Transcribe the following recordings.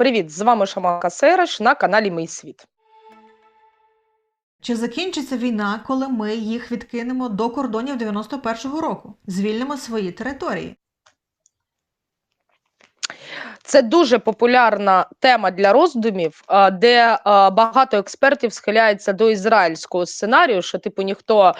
Привіт! З вами Шаманка Сереш на каналі Мій Світ. Чи закінчиться війна, коли ми їх відкинемо до кордонів 91-го року, звільнимо свої території? Це дуже популярна тема для роздумів, де багато експертів схиляється до ізраїльського сценарію, що типу ніхто,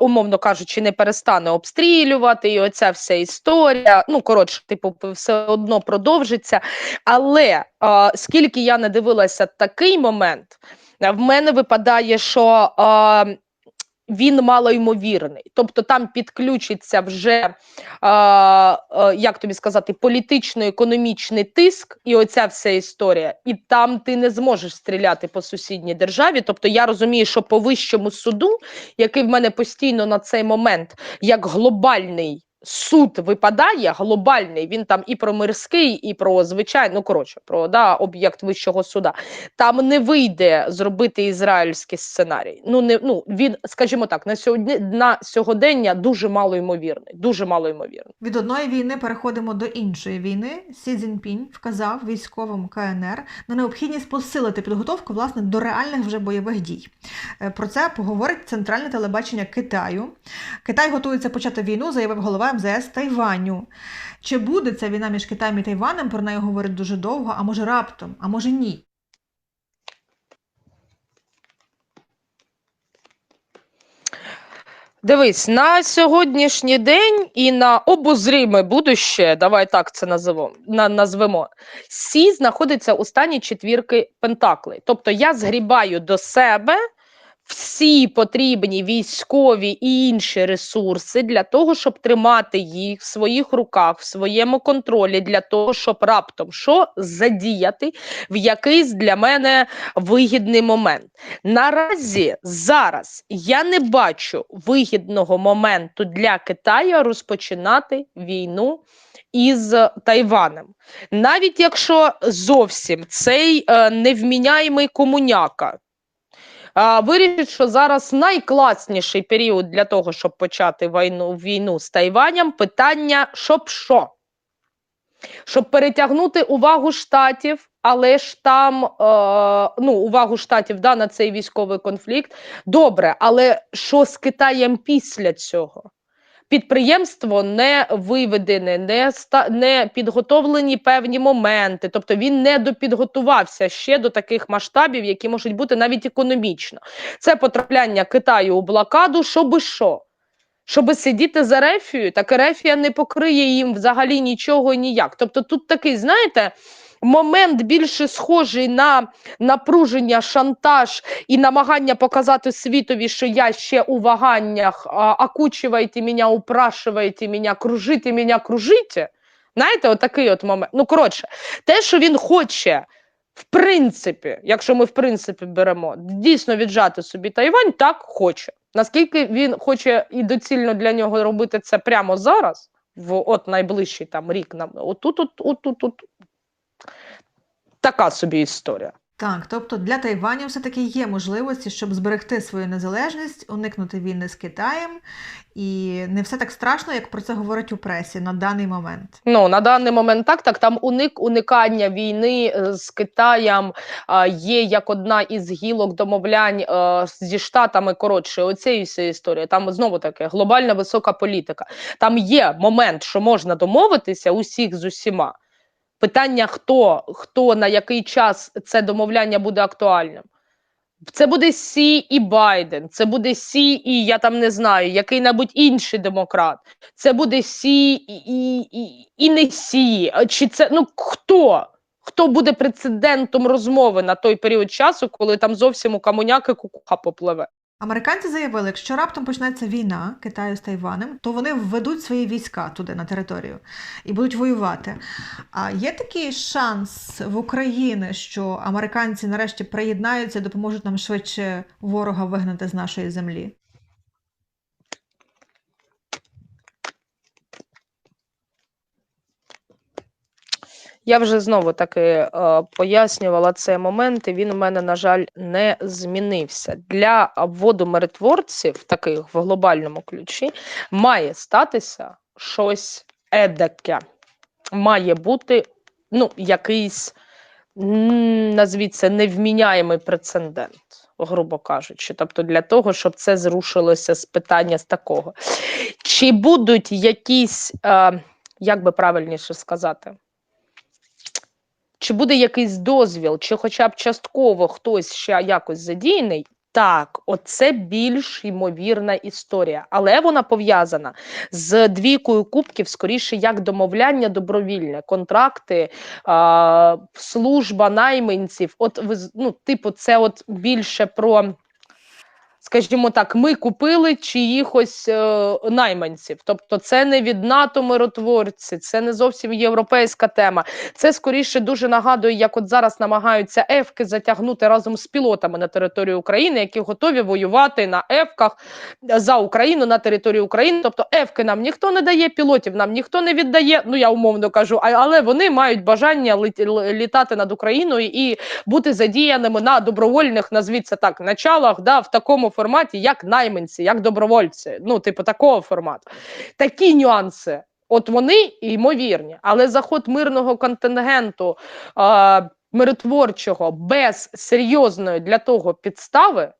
умовно кажучи, не перестане обстрілювати, і оця вся історія. Ну коротше, типу, все одно продовжиться. Але скільки я не дивилася такий момент, в мене випадає, що. Він малоймовірний, тобто там підключиться вже е, е, як тобі сказати, політично-економічний тиск, і оця вся історія, і там ти не зможеш стріляти по сусідній державі. Тобто я розумію, що по вищому суду, який в мене постійно на цей момент як глобальний. Суд випадає глобальний, він там і про мирський, і про звичайно, ну коротше, про да, об'єкт вищого суда. Там не вийде зробити ізраїльський сценарій. Ну не ну він, скажімо так, на сьогодні на сьогодення дуже мало ймовірний. Дуже мало ймовірний. Від одної війни переходимо до іншої війни. Сі Цзіньпінь вказав військовим КНР на необхідність посилити підготовку власне до реальних вже бойових дій. Е, Про це поговорить центральне телебачення Китаю. Китай готується почати війну, заявив голова МЗС Тайваню. Чи буде ця війна між Китаєм і Тайванем? Про неї говорить дуже довго, а може раптом, а може ні. Дивись, на сьогоднішній день і на обозріме будуще, давай так це називемо, на, назвемо, Сі знаходиться у стані четвірки Пентаклей. Тобто я згрібаю до себе всі потрібні військові і інші ресурси для того, щоб тримати їх в своїх руках, в своєму контролі, для того, щоб раптом що задіяти в якийсь для мене вигідний момент. Наразі зараз я не бачу вигідного моменту для Китаю розпочинати війну із Тайванем. Навіть якщо зовсім цей е, невміняємий комуняка вирішить, що зараз найкласніший період для того, щоб почати війну, війну з Тайванем, питання, щоб що? Щоб перетягнути увагу штатів, але ж там е, ну, увагу штатів да, на цей військовий конфлікт. Добре, але що з Китаєм після цього? Підприємство не виведене, не ста не підготовлені певні моменти, тобто він не допідготувався ще до таких масштабів, які можуть бути навіть економічно. Це потрапляння Китаю у блокаду, щоби що? Щоби сидіти за рефією, так рефія не покриє їм взагалі нічого і ніяк. Тобто тут такий, знаєте, момент більше схожий на напруження, шантаж і намагання показати світові, що я ще у ваганнях, окучивайте мене, упрашивайте мене, кружите мене, кружите. Знаєте, отакий от момент. Ну, коротше, те, що він хоче, в принципі, якщо ми в принципі беремо, дійсно віджати собі Тайвань, так хоче. Наскільки він хоче і доцільно для нього робити це прямо зараз, в от найближчий там рік нам, отут, от, от, от, от, така собі історія. Так, тобто для Тайваню все-таки є можливості, щоб зберегти свою незалежність, уникнути війни з Китаєм, і не все так страшно, як про це говорять у пресі на даний момент. Ну на даний момент так, так там уник уникання війни е, з Китаєм е, є як одна із гілок домовлянь е, зі штатами. Коротше, оцієї всієї історії. Там знову таки глобальна висока політика. Там є момент, що можна домовитися усіх з усіма. Питання, хто, хто на який час це домовляння буде актуальним. Це буде Сі і Байден, це буде Сі і я там не знаю, який-небудь інший демократ. Це буде Сі і, і, і, і не Сі. Чи це ну хто? Хто буде прецедентом розмови на той період часу, коли там зовсім у камуняки кукуха попливе? Американці заявили, якщо раптом почнеться війна Китаю з Тайванем, то вони введуть свої війська туди на територію і будуть воювати. А є такий шанс в Україні, що американці нарешті приєднаються допоможуть нам швидше ворога вигнати з нашої землі? Я вже знову таки е, пояснювала цей момент, і він у мене, на жаль, не змінився. Для обводу миротворців, таких в глобальному ключі, має статися щось едаке. Має бути ну, якийсь м, назвіть це невміняємий прецедент, грубо кажучи. Тобто для того, щоб це зрушилося з питання з такого. Чи будуть якісь, е, як би правильніше сказати? Чи буде якийсь дозвіл, чи хоча б частково хтось ще якось задіяний? Так, оце більш ймовірна історія, але вона пов'язана з двійкою кубків, скоріше як домовляння добровільне, контракти, служба найманців. От ви ну, типу, це от більше про. Скажімо так, ми купили чиїхось е, найманців. Тобто, це не від НАТО миротворці, це не зовсім європейська тема. Це скоріше дуже нагадує, як от зараз намагаються ефки затягнути разом з пілотами на територію України, які готові воювати на ефках за Україну на території України. Тобто ефки нам ніхто не дає, пілотів нам ніхто не віддає. Ну я умовно кажу, але вони мають бажання літати над Україною і бути задіяними на добровольних, назвіть це так, началах, да, в такому форматі, як найманці, як добровольці. Ну, типу, такого формату. Такі нюанси. От вони ймовірні, але заход мирного контингенту а, миротворчого без серйозної для того підстави.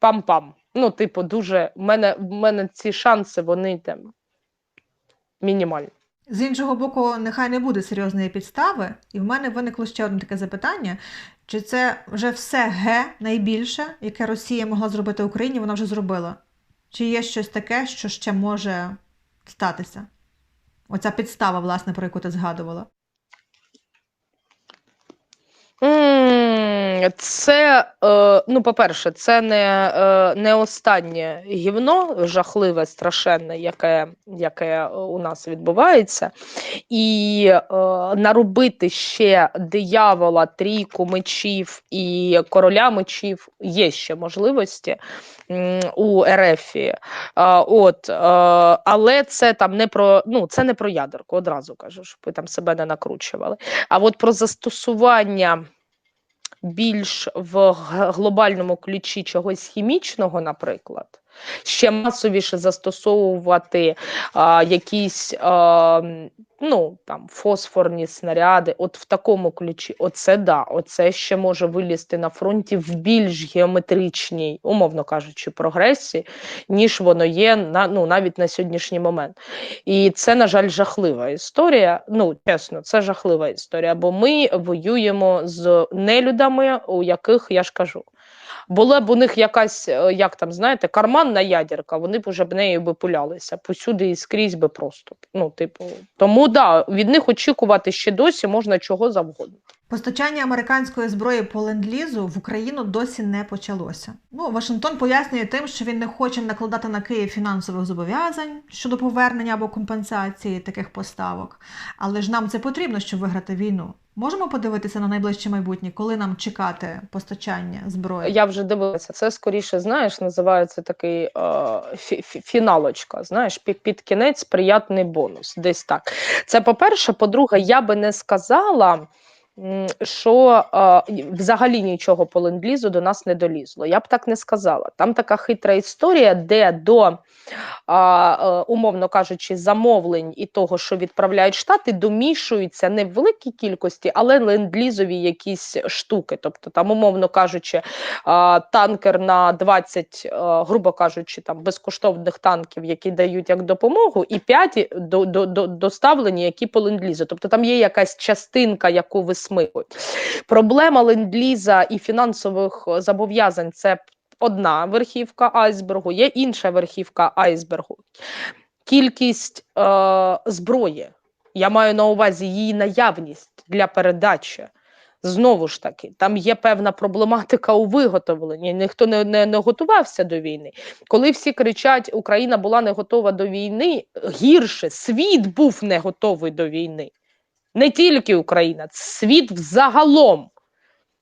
Пам-пам. Ну, типу, дуже в мене, в мене ці шанси, вони там мінімальні. З іншого боку, нехай не буде серйозної підстави, і в мене виникло ще одне таке запитання: чи це вже все ге найбільше, яке Росія могла зробити Україні, вона вже зробила? Чи є щось таке, що ще може статися? Оця підстава, власне, про яку ти згадувала. Це, е, ну, по-перше, це не, е, не останнє гівно жахливе, страшенне, яке, яке е, у нас відбувається. І е, наробити ще диявола, трійку мечів і короля мечів є ще можливості у РФ. От, е, але це там не про ну, це не про ядерку, одразу кажу, щоб ви там себе не накручували. А от про застосування більш в глобальному ключі чогось хімічного, наприклад, ще масовіше застосовувати а, якісь а, ну, там, фосфорні снаряди, от в такому ключі, оце да, оце ще може вилізти на фронті в більш геометричній, умовно кажучи, прогресії, ніж воно є на, ну, навіть на сьогоднішній момент. І це, на жаль, жахлива історія. Ну, чесно, це жахлива історія, бо ми воюємо з нелюдами, у яких я ж кажу. Була б у них якась, е, як там, знаєте, карманна ядерка, вони б уже б нею би пулялися. Посюди і скрізь би просто. Ну, типу, тому да, від них очікувати ще досі можна чого завгодно. Постачання американської зброї по ленд-лізу в Україну досі не почалося. Ну, Вашингтон пояснює тим, що він не хоче накладати на Київ фінансових зобов'язань щодо повернення або компенсації таких поставок. Але ж нам це потрібно, щоб виграти війну. Можемо подивитися на найближче майбутнє, коли нам чекати постачання зброї? Я вже дивилася. Це скоріше, знаєш, називається такий е, фі- фі- фіналочка. Знаєш, під, під кінець приятний бонус. Десь так. Це по-перше, по-друге, я би не сказала. Що е, взагалі нічого по ленд-лізу до нас не долізло. Я б так не сказала. Там така хитра історія, де до, е, умовно кажучи, замовлень і того, що відправляють штати, домішуються не в великій кількості, але ленд-лізові якісь штуки. Тобто, там, умовно кажучи, танкер на 20, грубо кажучи, там безкоштовних танків, які дають як допомогу, і 5 до, до, до, доставлені, які по ленд-лізу. Тобто там є якась частинка, яку висмикують. Проблема ленд-ліза і фінансових е, зобов'язань це одна верхівка айсбергу, є інша верхівка айсбергу. Кількість е, зброї. Я маю на увазі її наявність для передачі. Знову ж таки, там є певна проблематика у виготовленні. Ніхто не, не, не готувався до війни. Коли всі кричать, Україна була не готова до війни, гірше світ був не готовий до війни. Не тільки Україна, світ взагалом.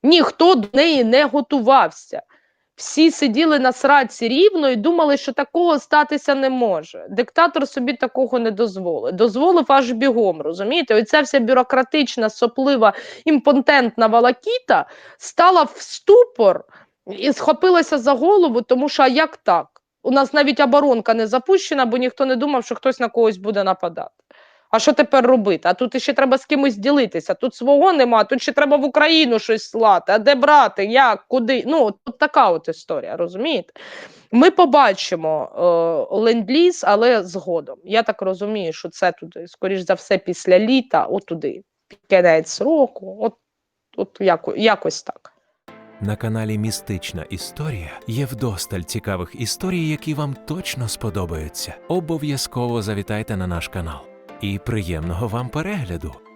Ніхто до неї не готувався. Всі сиділи на сраці рівно і думали, що такого статися не може. Диктатор собі такого не дозволив. Дозволив аж бігом, розумієте? Оця вся бюрократична, соплива, імпотентна валакіта стала в ступор і схопилася за голову, тому що а як так? У нас навіть оборонка не запущена, бо ніхто не думав, що хтось на когось буде нападати. А що тепер робити? А тут ще треба з кимось ділитися. Тут свого нема, тут ще треба в Україну щось слати. А де брати? Як, куди? Ну, от, така от історія, розумієте? Ми побачимо е, ленд-ліз, але згодом. Я так розумію, що це туди, скоріш за все, після літа, отуди, під кінець року, от, от яко, якось так. На каналі Містична Історія є вдосталь цікавих історій, які вам точно сподобаються. Обов'язково завітайте на наш канал. І приємного вам перегляду!